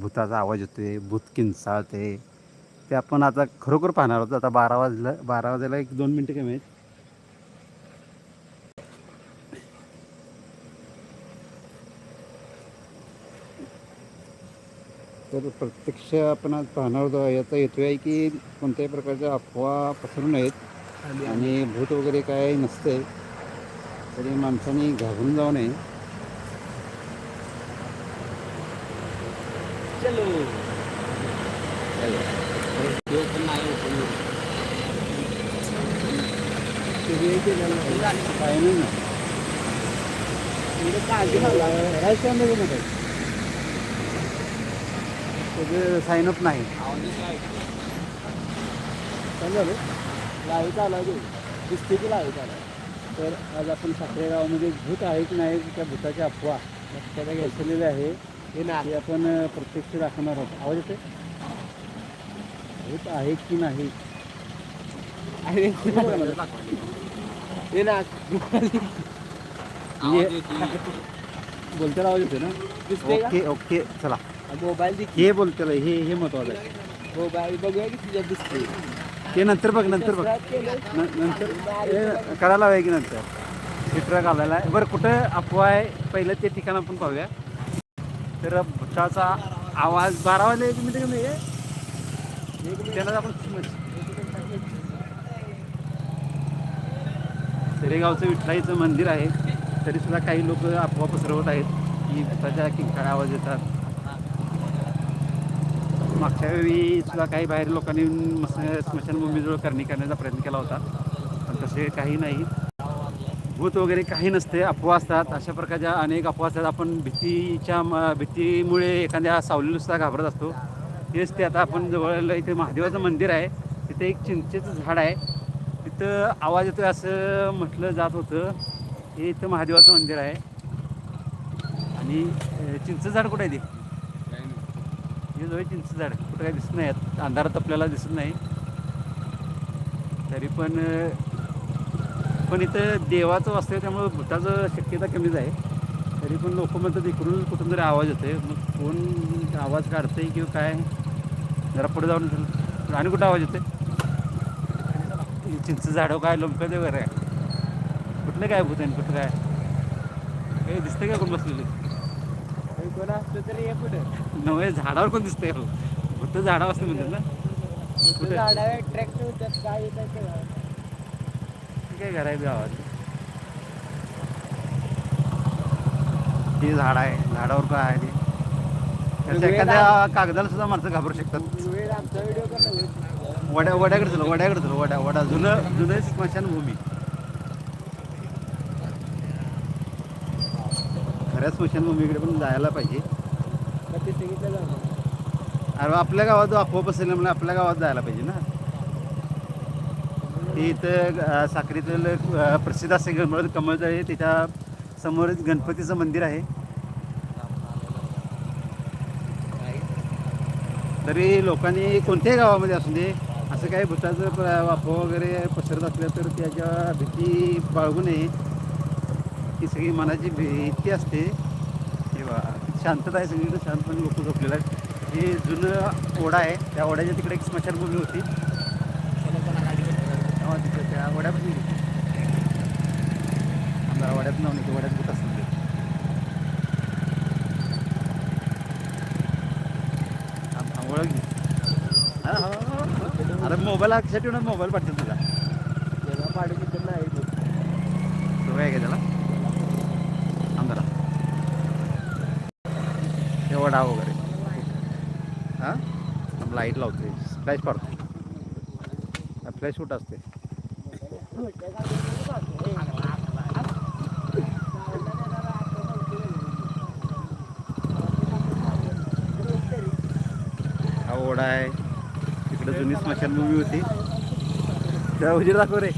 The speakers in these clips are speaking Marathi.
भूताचा आवाज येतोय भूत किंचाळते ते. आपण आता खरोखर पाहणार आहोत. आता बारा वाजलं बारा वाजायला एक दोन मिनटं कमी आहेत. तर प्रत्यक्ष आपण आज पाहणार आहोत याचा हेतू आहे की कोणत्याही प्रकारच्या अफवा पसरू नयेत. आणि भूत वगैरे काय नसते तरी माणसाने घाबरून जाऊ नये. चलो. देव पण नाही. काय नाही. ना साईन अप नाही झालं लाइट आला जो दिसते की लाइट आला तर आज आपण साखरे गावामध्ये भूत आहे की नाही त्या भूताची अफवा. त्याला घेतलेली आहे. ते आपण प्रत्यक्ष दाखवणार आहोत. आवाज येते आहे की नाही? अरे हे ना म्हणजे बोलते आवाज येते ना? Okay okay. चला. मोबाईल दे हे बोलते हे हे महत्वाचं आहे. मोबाईल बघूया की तुझ्यात दिसते ते नंतर बघ नंतर बघ. नंतर. करायला हवं की नंतर? हे ट्रक आलेला आहे बरं कुठं अफवा आहे? पहिलं ते ठिकाण आपण पाहूया. तर भुताचा आवाज बारा वाजले एक मिनिट कमी आहे त्याला आपण सेरेगावचं विठ्ठलाईचं मंदिर आहे. तरी सुद्धा काही लोक अफवा पसरवत आहेत की भुताच्या किंकाळ्या आवाज येतात. मागच्या वेळी सुद्धा काही बाहेर लोकांनी स्मशानभूमीजवळ करणी करण्याचा प्रयत्न केला होता. पण तसे काही नाही. भूत वगैरे काही नसते अफवा असतात. अशा प्रकारच्या अनेक अफवा असतात. आपण भीतीच्या भीतीमुळे एखाद्या सावलीनुसार घाबरत असतो. तेच ते आता आपण जवळ इथे महादेवाचं मंदिर आहे. तिथे एक चिंचेचं झाड आहे. तिथं आवाज येतो असं म्हटलं जात होतं. हे इथं महादेवाचं मंदिर आहे. आणि चिंच चिंचेचं झाड कुठं आहे ते? हे जवळ चिंच झाड. कुठं काही दिसत नाही. अंधारात आपल्याला दिसत नाही. तरी पण पण इथं देवाचं वास्तव त्यामुळं भूताचं शक्यता कमीच आहे. तरी पण लोक म्हणतात इकडून कुठून तरी आवाज येतोय. मग कोण आवाज काढतंय किंवा काय जरा पुढे जाऊन. आणि कुठं आवाज येतोय? हे चिंच झाडं काय लोंबकं ते वगैरे आहे. कुठलं काय भूत आहे कुठं काय? काही दिसतंय का कोण बसलेलं? हे कोण असलं तरी हे कुठं नव्हे झाडावर कोण दिसतंय? हो भूत झाडावर असतं म्हणतात ना. कुठे? झाडावर अट्रॅक्ट होतात काय येतात काय? करायचं गावात? ते झाड आहे. झाडावर काय आहे ते? एखाद्या कागदाला सुद्धा माणसं घाबरू शकतात. वड्या वड्याकडे चला वड्याकडे चला. वड्या वडा जुनं जुनं स्मशानभूमी खऱ्या स्मशानभूमीकडे पण जायला पाहिजे. अरे आपल्या गावात अफवा पसरल्यामुळे आपल्या गावात जायला पाहिजे ना. इथं अं, साक्रीतील प्रसिद्ध असे गणपत कमळत आहे. त्याच्यासमोर गणपतीचं मंदिर आहे. तरी लोकांनी कोणत्याही गावामध्ये असू दे असं काही भूताचं प- वगैरे पसरत असलं तर त्याच्या भीती बाळगू नये. ही सगळी मनाची भीती असते. तेव्हा शांतता आहे सगळीकडे शांतपणे लोक झोपलेलं आहे हे जुनं ओढा आहे. त्या ओढ्याच्या तिकडे एक स्मशानभूमी होती. तेव्हा तिथे त्या ओढ्यापासून आमच्या वड्यात नाव नाही वड्यात भूत असतं ते. थांब, थांब, ओळख घे. अरे मोबाईल अक्षर ठेवून मोबाईल पाठवतो तुला त्याला पाडून इथं नाही ते. तो काय का त्याला आंध्रा एवढा वगैरे हां लाइट लावते फ्लॅश पडते फ्लॅश कुठं असते हा ओढा आहे. तिकडे जुनी स्मशानभूमी होती. त्या उजीर दाखव रे.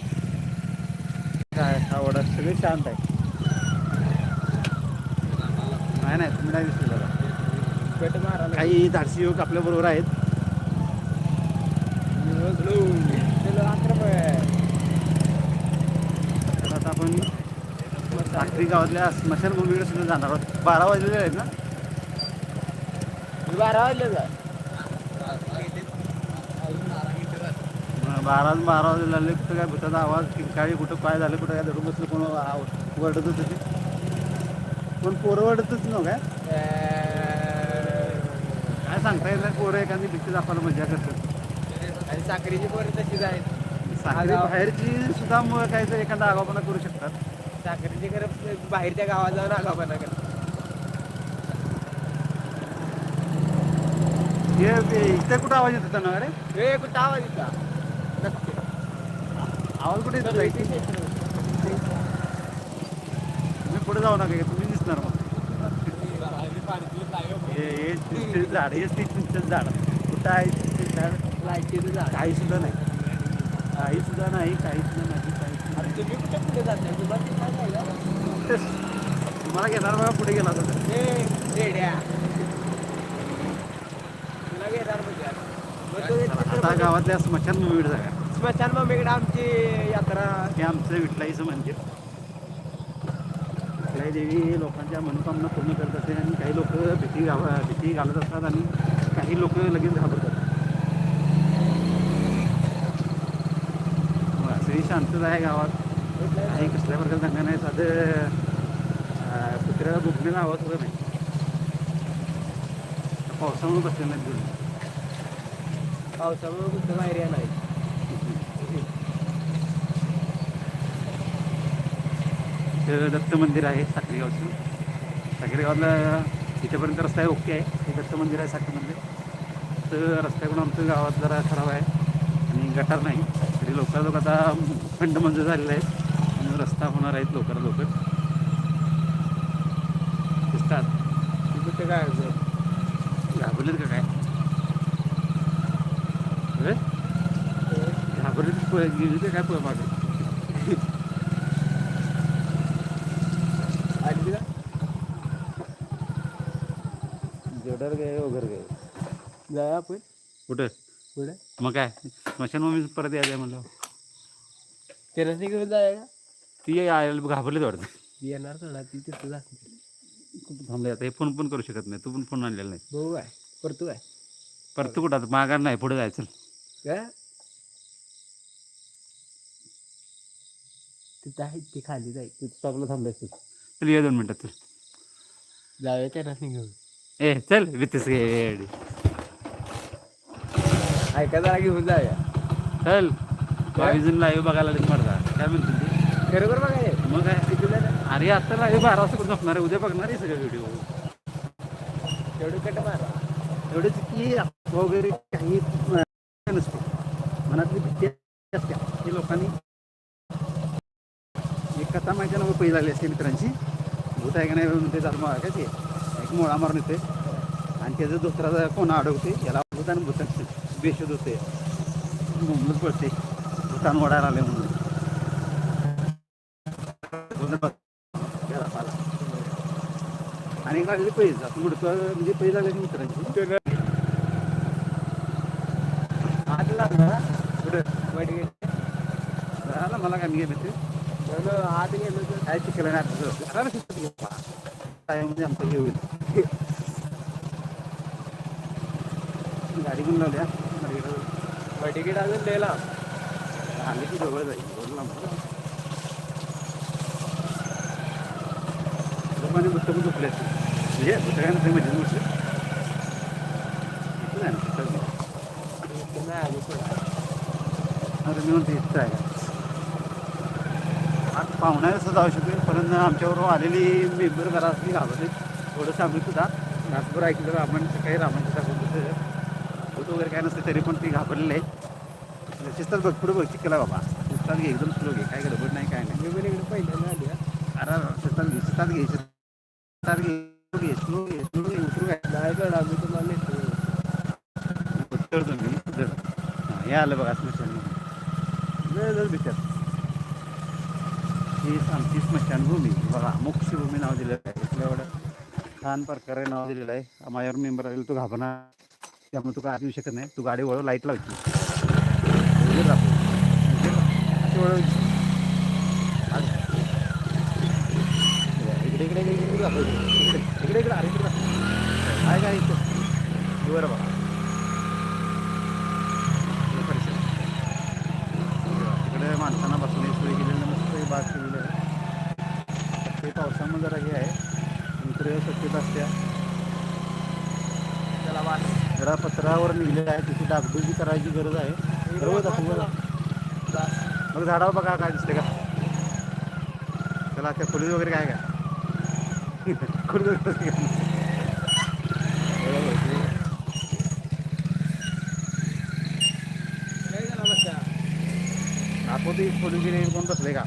काय हा ओढा सगळे शांत आहे. नाही नाही तुम्ही नाही दिसले काही धाडसी युवक आपल्या बरोबर आहेत चलो आक्रमण तर आता आपण साखरी गावातल्या स्मशानभूमीकडे सुद्धा जाणार आहोत. बारा वाजलेले आहेत ना? बारा वाजले बारा बारा वाजले लागले कुठं काय भूताचा आवाज किंकाळी कुठं काय झालं कुठं काय धरून बसलं कोण आव- ओरडत होतं? कोण पोरं ओरडतच नव्ह काय? काय सांगता येईल पोरं एखादी भीती दाखवायला मजा करतात. आणि साखरेची पोरं तशीच आहेत. साखरी. बाहेरची सुद्धा मग काय तर एखादा आगावपणा करू शकतात. साखरेची खरं बाहेरच्या गावात जाऊन आगावपणा करतात हे ते- इथे कुठं आवाज येत होता ना अरे? हे कुठं आवाज येता? आवाज कुठे येत होता इथे तुम्ही पुढे जाऊ नका तुम्ही दिसणार मग. हे हे चिंचेचं झाड हेच ते चिंचेचं झाड. कुठं आहे? झाड लाईटीचं झाड. काही सुद्धा नाही. काही सुद्धा नाही काही सुद्धा नाही. काही तुम्ही कुठे पुढे जाताय तुम्हाला घेणार बघा पुढे गेला होता तर. तुला घेणार म्हणजे आता. गावातल्या स्मशान मुवीड जागा स्मशान मम्मीकडे आमची यात्रा. हे आमचं विठलाईचं मंदिर. विठलाई देवी लोकांच्या मनोकामना पूर्ण करत असते आणि काही लोक भीती घाव भीती घालत असतात आणि काही लोक लगेच घाबरतात. असंही शांतता आहे गावात. काही कसल्या प्रकारचा दंगा नाही साधं कुत्र्याला बुकणीला आवाज सुद्धा नाही. पावसामुळे बसले नाहीत घरी. पावसामुळे कुठं बाहेर येणार इथं दत्त मंदिर आहे साखरी गावचं साखरी गावाला इथेपर्यंत रस्ता आहे ओके आहे. हे दत्त मंदिर आहे साखरी मंदिर. तर रस्त्याकडून आमचं गावात जरा खराब आहे. आणि गटार नाही. तरी लवकर लोक आता खंड मंजूर झालेला आहे. आणि रस्ता होणार आहेत लवकर लवकर. दिसतात. कुठं काय होतं? घाबरलेत का काय? पळ- गेली ते काय मागे? जोडर गे वगैरे गे जाऊया आपण. कुठं? पुढे. मग काय? स्मशान मम्मी परत यायचं म्हणलं. तेराशे घेऊन जाऊया का? ती यायला घाबरलीच वाटतं. येणार थोडा ती तिथं जाते. कुठं थांबले आता? हे फोन पण करू शकत नाही. तू पण फोन आणलेला नाही. भाऊ काय परतू काय परत तू कुठं आता? माघार नाही पुढे जायचं. काय तिथं आहे ती खाली जाईल. तू स्टॉपला थांबले असते चल ये दोन मिनटात चल. जाऊया तेराशे घेऊन. ए चल वितेस घे ऐका जरा घेऊन जाऊया. चल. बावीस जण लाईव्ह बघायला लागले मरदा. काय म्हणतो खरोखर बघायला मग काय? अरे आता लाईव्ह बारा वाजता कुठं झोपणार आहे? उद्या बघणार आहे सगळे व्हिडिओ तेवढं कट मारा. एवढेच की वगैरे काही नसते. मनातली भीती असते. की लोकांनी एक कथा माहिती आहे ना मग पहिली झाली असते मित्रांची. भूत आहे का नाही म्हणते जात मग काय ते. एक मोळा मारून येते आणि त्याचं दुसरा कोणा अडवते याला भूत आणि भूत बेशुद्ध होते मुंबईत पडते भूतान ओढायला आले म्हणून भूत बघ. याला पाला. आणि लागली पैसे असं म्हणतो म्हणजे पैसे लागले मित्रांची हात लागला कुठं वाईट गेलं झालं मला काय मी गेले ते म्हणून हात गेलो तर काय शिकलं नाही आता जरा शिकत घेऊ. काय म्हणजे आमचं हे होईल गाडी पण लावल्या गाडीकडं मग तिकीट अजून द्यायला. आले की जवळ जाईल जवळ लांब. लोकांनी झोपले असते म्हणजे काय नसते म्हणजे बसले इथं आहे ना, तिथं नाही. नाही आलो. आता मी म्हणते इथं आहे. आज पाहुण्याचं जाऊ शकेल परंतु आमच्याबरोबर आलेली मेंबर घरातली घाबरले. थोडं सांगत होता रातभर ऐकलं रामायण सकाळी रामायण सांगत होतं वगैरे काय नसतं तरी पण ती घाबरलेले आहे. शिस्तात बघ पुढं बघ चिकला बाबा. शिस्तात घे एकदम स्लो घे काय गडबड नाही काय नाही. इकडे पहिल्यांदा आली. अरे शिस्तात घे शिस्तात घे शिस्तात घे घे स्लो घे स्लो घे उतरू काय? नाही आम्ही तुम्हाला नेतो उतरतो मी उतर हां आलं बघा स्मशान जर जर बिचार. ही आमची स्मशानभूमी बघा मोक्षभूमी नाव दिलेलं आहे. इथलं एवढं छान प्रकारे नाव दिलेलं आहे. माझ्यावर मेंबर आलेला तू घाबरणार. त्यामुळे तू काय आत येऊ शकत नाही. तू गाडी वळव लाइट लावची इकडे इकडे इकडे इकडे दाखव. इकडे. इकडे इकडे अरे इकडे काय इथं? भिंतीवर बघा. तिकडे माणसांना बसून सोय केलेली मस्त बाग केलेली आहे. ते पावसामध्ये जरा हे आहे. नंतर शक्यता असत्या त्याला वाट घरापत्रावर पत्रावर आहे. तिची डागडुजी करायची गरज आहे. बरोबर दाखवू मग झाडावर बघा काय दिसते का? त्याला त्या खोलीत वगैरे काय का खोलीत वगैरे काय? का? बरोबर, खोली गेले कोण बसले का?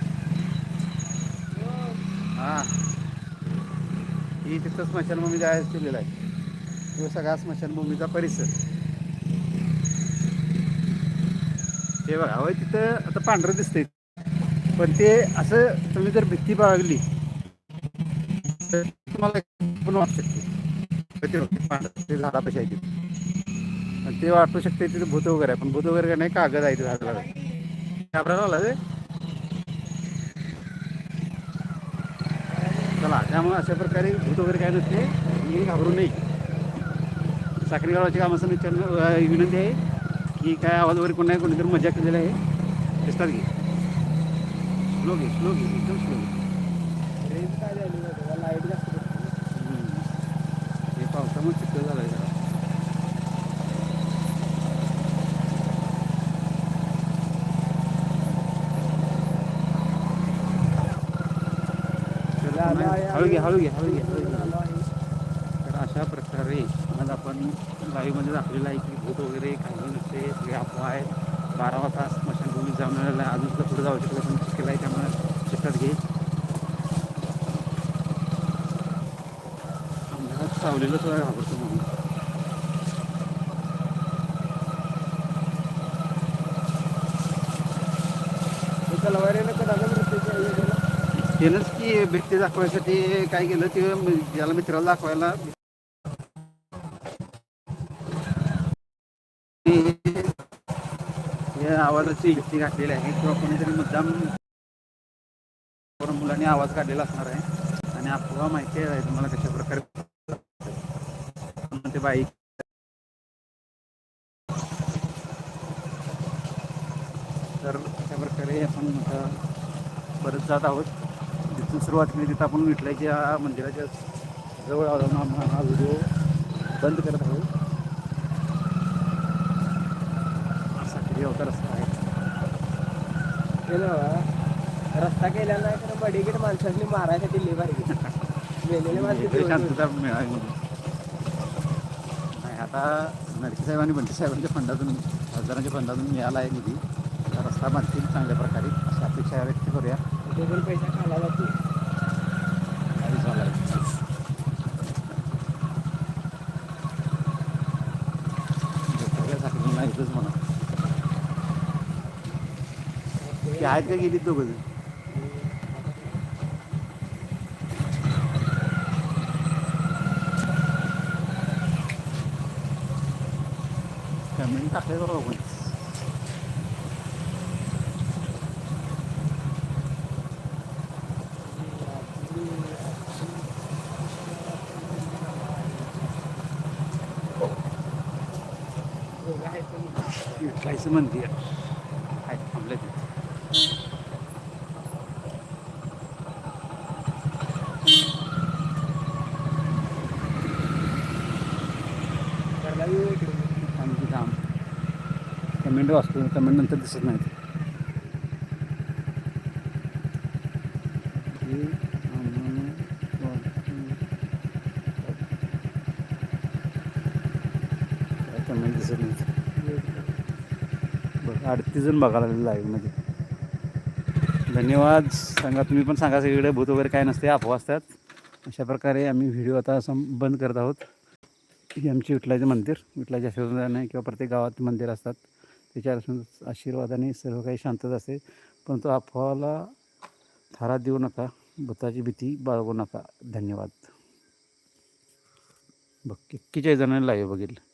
हां. ही तिथं स्मशानभूमी जे आहे केलेला आहे. तो सगळा स्मशानभूमीचा परिसर. हे बघा होय तिथं आता पांढरं दिसतंय. पण ते असं तुम्ही जर भीती बाळगली तर तुम्हाला पण वाटू शकते. पण ते पांढरं ते झाडापाशी आहे तिथे. ते वाटू शकते तिथे भूत वगैरे आहे पण भूत वगैरे काय नाही कागद आहे ते झाडाला. घाबरायला आला ते चला त्यामुळे अशा प्रकारे भूत वगैरे काय नसते मी घाबरू नाही साखरी गावाच्या कामाचं विचार विनंती आहे की काय आवाज वगैरे कोण नाही कोणीतरी मजा केलेली आहे. दिसतात की? स्लो घे स्लो घे एकदम स्लो घे. रेंज काय झाली लाइट जास्त हे पावसामुळे चिखल झालं आहे जरा आलो हळू घे हळू घे हळू घे हळू घे आलो आहे. तर अशा प्रकारे आज आपण लाईव्हमध्ये दाखवलेलं आहे की भूत वगैरे काही नसते सगळे अफवा आहेत. बारा वाजता स्मशानभूमी जाऊन आलेला आहे. अजून सुद्धा पुढे जाऊ शकलं पण केलं आहे त्यामुळे लक्षात घे. अंधारात सावलेलं सुद्धा घाबरतो म्हणून. त्यानंच की व्यक्ती दाखवायसाठी. काय केलं ते ज्याला मित्राला दाखवायला. आवाजाची युक्ती घातलेली आहे किंवा कोणीतरी मुद्दाम मुलांनी आवाज काढलेला असणार आहे. आणि अफवा माहिती आहे तुम्हाला कशा प्रकारे ते बाईक तर अशा प्रकारे आपण आता परत जात आहोत. जिथून सुरुवात केली तिथं आपण विठलाच्या मंदिराच्या जवळ आलो हा व्हिडिओ बंद करत आहोत. अवतार रस्ता आहे. रस्ता केला नाही तर बडीगेट माणसांनी मारायसाठी लेबर मेलेले माणसं आता नडके साहेब आणि बंटी साहेबांच्या फंडातून खासदारांच्या फंडातून मिळाला आहे निधी. रस्ता बांधतील चांगल्या प्रकारे अशी अपेक्षा व्यक्त करूया. ते पण पैसा खाला जातो काही झाला आहे. सगळ्या साखरेला इथंच म्हणा ते आहेत का गेलीत दोघं? कमेंट टाकले बरोबर आपण विठलायचं मंदिर आहे थांबलं तिथे घरला येऊ इकडे आणि तिथं आम कमेंट वाचतो कमेंट नंतर दिसत नाहीत. कमेंट दिसत नाहीत. बघ अडतीस जण बघायला लागले लाईव्हमध्ये धन्यवाद. सांगा तुम्ही पण सांगा सगळीकडे भूत वगैरे काय नसते अफवा असतात. अशा प्रकारे आम्ही व्हिडिओ आता सं बंद करत आहोत. ही आमची विठलाचं मंदिर. विठलाच्या आशीर्वादाने किंवा प्रत्येक गावात मंदिर असतात. त्याच्या आशीर्वाद- आशीर्वादाने सर्व काही शांतता असते परंतु अफवाला थारा देऊ नका भूताची भीती बाळगू नका. धन्यवाद. बघ एक्केचाळीस जणांनी लाईव्ह बघितलं.